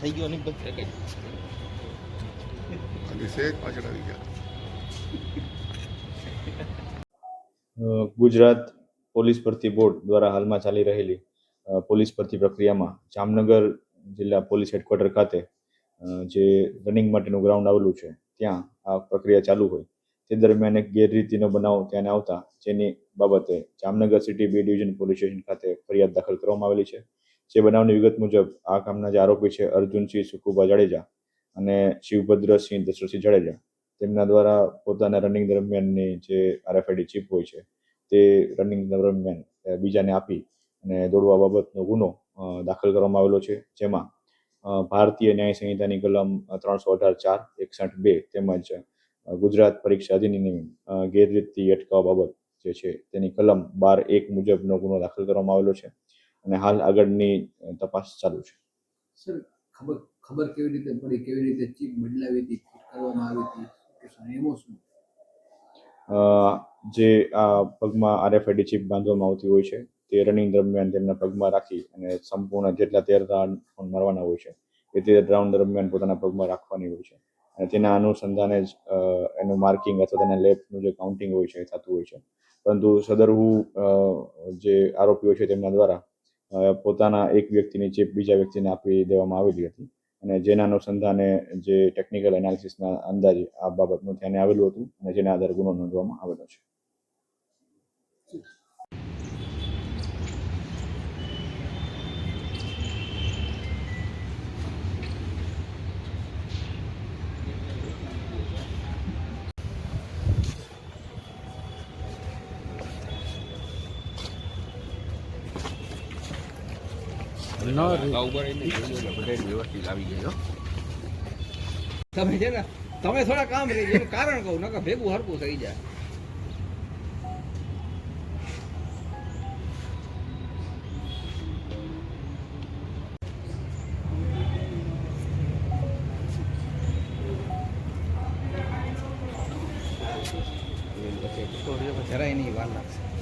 થઈ ગયો અનિક ભાઈ ખાલી પાછળ આવી ગયા. ગુજરાત પોલીસ ભરતી બોર્ડ દ્વારા હાલમાં ચાલી રહેલી પોલીસ ભરતી પ્રક્રિયામાં જામનગર જિલ્લા પોલીસ હેડક્વાર્ટર ખાતે જે રનિંગ માટેનું ગ્રાઉન્ડ આવેલું છે ત્યાં આ પ્રક્રિયા ચાલુ હોય. તે દરમિયાન એક ગેરરીતિનો બનાવ ત્યાં આવતા, જેની બાબતે Jamnagar city B division police station ખાતે ફરિયાદ દાખલ કરવામાં આવેલી છે. જે બનાવની વિગત મુજબ, આ કામના જે આરોપી છે, અર્જુનસિંહ સુખુભા જાડેજા અને શિવભદ્રસિંહ દશરથસિંહ જાડેજા, તેમના દ્વારા પોતાના રનિંગ દરમિયાનની જે આરએફઆઈડી ચીપ હોય છે, તે રનિંગ દરમિયાન બીજાને આપી અને દોડવા બાબતનો ગુનો દાખલ કરવામાં આવેલો છે. જેમાં ભારતીય ન્યાય સંહિતાની કલમ ત્રણસો અઢાર ચાર, એકસઠ બે તેમજ ગુજરાત પરીક્ષા અધિનિયમ ગેરરીતિ અટકાવવા બાબત જે છે તેની કલમ બાર એક મુજબનો ગુનો દાખલ કરવામાં આવેલો છે અને હાલ આગળની તપાસ ચાલુ છે. સર ખબર ખબર કેવી રીતે પડી કેવી રીતે ચીપ બદલાવી હતી કરવામાં આવી હતી એમાં શું? જે આ પગમાં આરએફઆઈડી ચીપ બાંધવામાં આવતી હોય છે તે રનિંગ દરમિયાન તેમના પગમાં રાખી અને સંપૂર્ણ જેટલા તેર રાઉન્ડ મારવાના હોય છે એ તેર રાઉન્ડ દરમિયાન પોતાના પગમાં રાખવાની હોય છે. તેના અનુસંધાને જ એનું માર્કિંગ અથવા તેના લેબનું જે કાઉન્ટિંગ હોય છે એ થતું હોય છે. પરંતુ સદરવું જે આરોપીઓ છે તેમના દ્વારા પોતાના એક વ્યક્તિની ચીપ બીજા વ્યક્તિને આપી દેવામાં આવેલી હતી. અને જેના અનુસંધાને જે ટેકનિકલ એનાલિસિસના અંદાજે આ બાબતનું ધ્યાને આવેલું હતું અને જેના આધારે ગુનો નોંધવામાં આવેલો છે. તમે છે ને તમે થોડા કામ રહી એનું કારણ કહું નકર ભેગું હરકું થઈ જાય. જરાય નહીં વાર લાગશે.